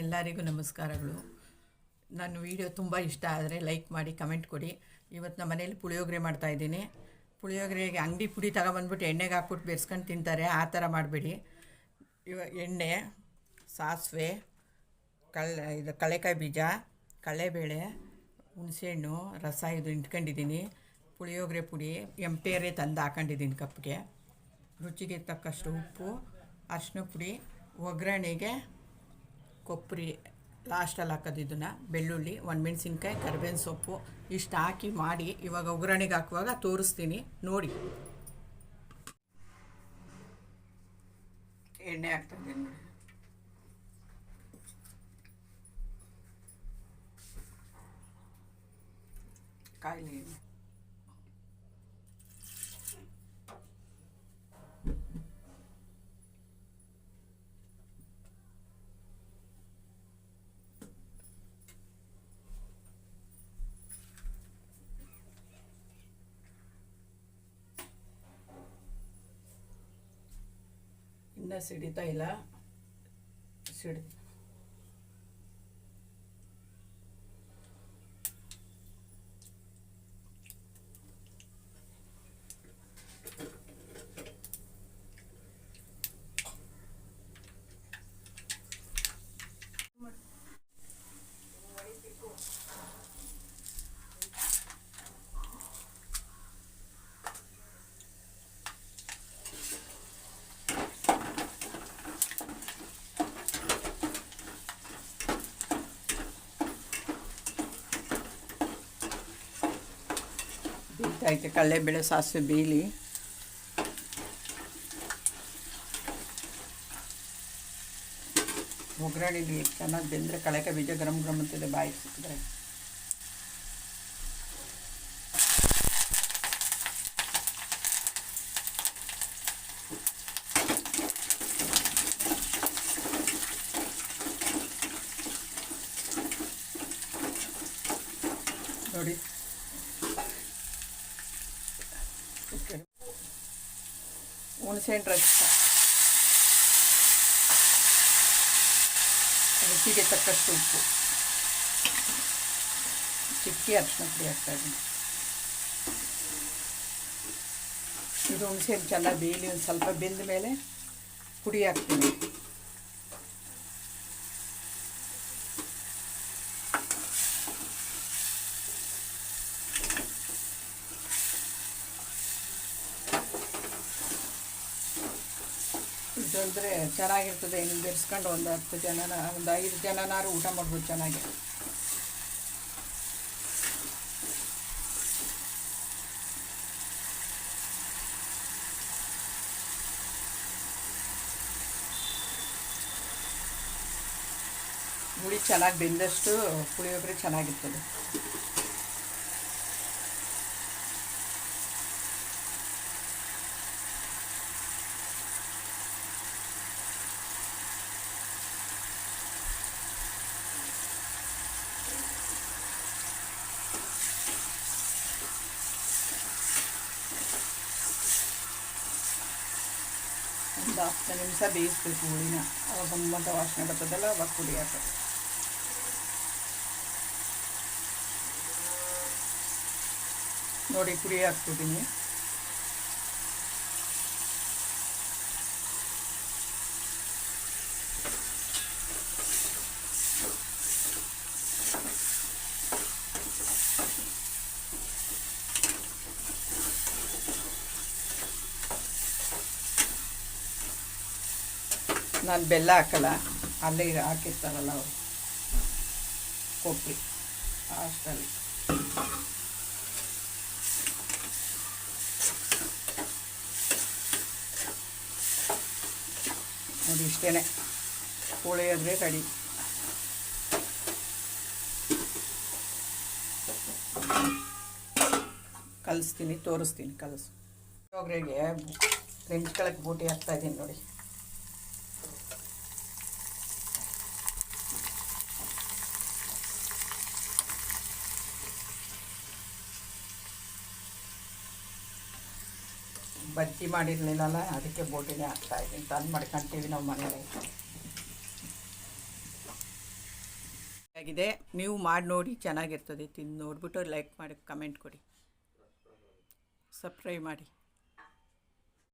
ಎಲ್ಲರಿಗೂ ನಮಸ್ಕಾರಗಳು. ನನ್ನ ವಿಡಿಯೋ ತುಂಬ ಇಷ್ಟ ಆದರೆ ಲೈಕ್ ಮಾಡಿ, ಕಮೆಂಟ್ ಕೊಡಿ. ಇವತ್ತು ನಮ್ಮ ಮನೇಲಿ ಪುಳಿಯೋಗರೆ ಮಾಡ್ತಾಯಿದ್ದೀನಿ ಪುಳಿಯೋಗರೆಗೆ ಅಂಗಡಿ ಪುಡಿ ತಗೊಬಂದ್ಬಿಟ್ಟು ಎಣ್ಣೆಗೆ ಹಾಕ್ಬಿಟ್ಟು ಬೆರೆಸ್ಕೊಂಡು ತಿಂತಾರೆ. ಆ ಥರ ಮಾಡಬೇಡಿ. ಇವ ಎಣ್ಣೆ, ಸಾಸಿವೆ ಕಳೆ ಇದು ಕಳೆಕಾಯಿ ಬೀಜ ಕಳೆಬೇಳೆ ಹುಣಸೆಹಣ್ಣು, ರಸ ಇದು ಇಟ್ಕೊಂಡಿದ್ದೀನಿ. ಪುಳಿಯೋಗರೆ ಪುಡಿ ಎಂಪೇರೆ ತಂದು ಹಾಕೊಂಡಿದ್ದೀನಿ ಕಪ್ಗೆ. ರುಚಿಗೆ ತಕ್ಕಷ್ಟು ಉಪ್ಪು ಅರಿಶಿನ ಪುಡಿ, ಒಗ್ಗರಣೆಗೆ ಕೊಬ್ಬರಿ ಲಾಸ್ಟಲ್ಲಿ ಹಾಕೋದು ಇದನ್ನು, ಬೆಳ್ಳುಳ್ಳಿ ಒಂದು ಮೆಣಸಿನ್ಕಾಯಿ ಕರಿಬೇವಿನ ಸೊಪ್ಪು ಇಷ್ಟು ಹಾಕಿ ಮಾಡಿ ಇವಾಗ ಒಗ್ಗರಣೆಗೆ ಹಾಕುವಾಗ ತೋರಿಸ್ತೀನಿ, ನೋಡಿ. ಎಣ್ಣೆ ಹಾಕ್ತಾಯಿದ್ದೀನಿ ನೋಡಿ. ಕಾಯಿಲೆ ಸಿಡಿತಾ ಇಲ್ಲ. ಸಿಡಿ ಬೇಯ್ತೈತೆ ಕಡಲೆಬೇಳೆ ಸಾಸಿವೆ ಬೇಯಲಿ. ಒಗ್ಗರಣೆಲಿ ಚೆನ್ನಾಗಿ ಬೆಂದರೆ ಕಳೆಕಾಯಿ ಬೀಜ ಗರಂ ಗರಂ ಅಂತಿದೆ ಬಾಯಿ ಸಿಕ್ಕಿದ್ರೆ. ನೋಡಿ. ಹುಣಸೆಹಣ್ಣು ರಸ ರುಚಿಗೆ ತಕ್ಕಷ್ಟು ಉಪ್ಪು. ಚಿಕ್ಕಿ ಅರಿಶಿನ ಪುಡಿ ಹಾಕ್ತಾಯಿದ್ದೀನಿ ಇದು ಹುಣಸೆಹಣ್ಣು ಚೆನ್ನಾಗಿ ಬೇಯಲಿ, ಒಂದು ಸ್ವಲ್ಪ ಬೆಂದ ಮೇಲೆ ಪುಡಿ ಹಾಕ್ತೀನಿ. ಇದು ಅಂದರೆ ಚೆನ್ನಾಗಿರ್ತದೆ. ಇನ್ನು ಬೆರೆಸ್ಕೊಂಡು ಒಂದು ಹತ್ತು ಜನನ, ಒಂದು ಐದು ಜನನಾರು ಊಟ ಮಾಡ್ಬೋದು ಚೆನ್ನಾಗಿ. ಹುಳಿ ಚೆನ್ನಾಗಿ ಬೆಂದಷ್ಟು ಪುಳಿಯೋಗರೆ ಚೆನ್ನಾಗಿರ್ತದೆ. ಒಂದು ಹತ್ತು ನಿಮಿಷ ಬೇಯಿಸ್ಬೇಕು ಹುಳಿನ ಅವಾಗ ಬಂದಂಥ ವಾಸನೆ ಬರ್ತದಲ್ಲ ಅವಾಗ ಪುಡಿ ಹಾಕೋದು ನೋಡಿ ಪುಡಿ ಹಾಕ್ತಿದ್ದೀನಿ ನಾನು ಬೆಲ್ಲ ಹಾಕಲ್ಲ, ಅಲ್ಲೇ ಹಾಕಿರ್ತಾರಲ್ಲ ಅವರು. ಕೊಬ್ಬರಿ ಅಷ್ಟಲ್ಲಿ ನೋಡಿ ಇಷ್ಟೇ ಪುಳಿಯೋದ್ರೆ ರೆಡಿ ಕಲಿಸ್ತೀನಿ, ತೋರಿಸ್ತೀನಿ, ಕಲಸು. ಪುಳಿಯೋಗರೆಗೆ ಹೆಂಚ್ಕೊಳಕ್ಕೆ ಬೂಟಿ ಹಾಕ್ತಾ ಇದ್ದೀನಿ ನೋಡಿ. ಬಜ್ಜಿ ಮಾಡಿರಲಿಲ್ಲಲ್ಲ, ಅದಕ್ಕೆ ಬೋಟಿನೇ ಹಾಕ್ತಾ ಇದ್ದೀನಿ. ತಂದು ಮಾಡ್ಕೊಂತೀವಿ ನಾವು ಮನೇಲಿ. ಆಗಿದೆ. ನೀವು ಮಾಡಿ ನೋಡಿ, ಚೆನ್ನಾಗಿರ್ತದೆ. ತಿಂದು ನೋಡಿಬಿಟ್ಟು ಲೈಕ್ ಮಾಡಿ ಕಮೆಂಟ್ ಕೊಡಿ. ಸಬ್ಸ್ಕ್ರೈಬ್ ಮಾಡಿ.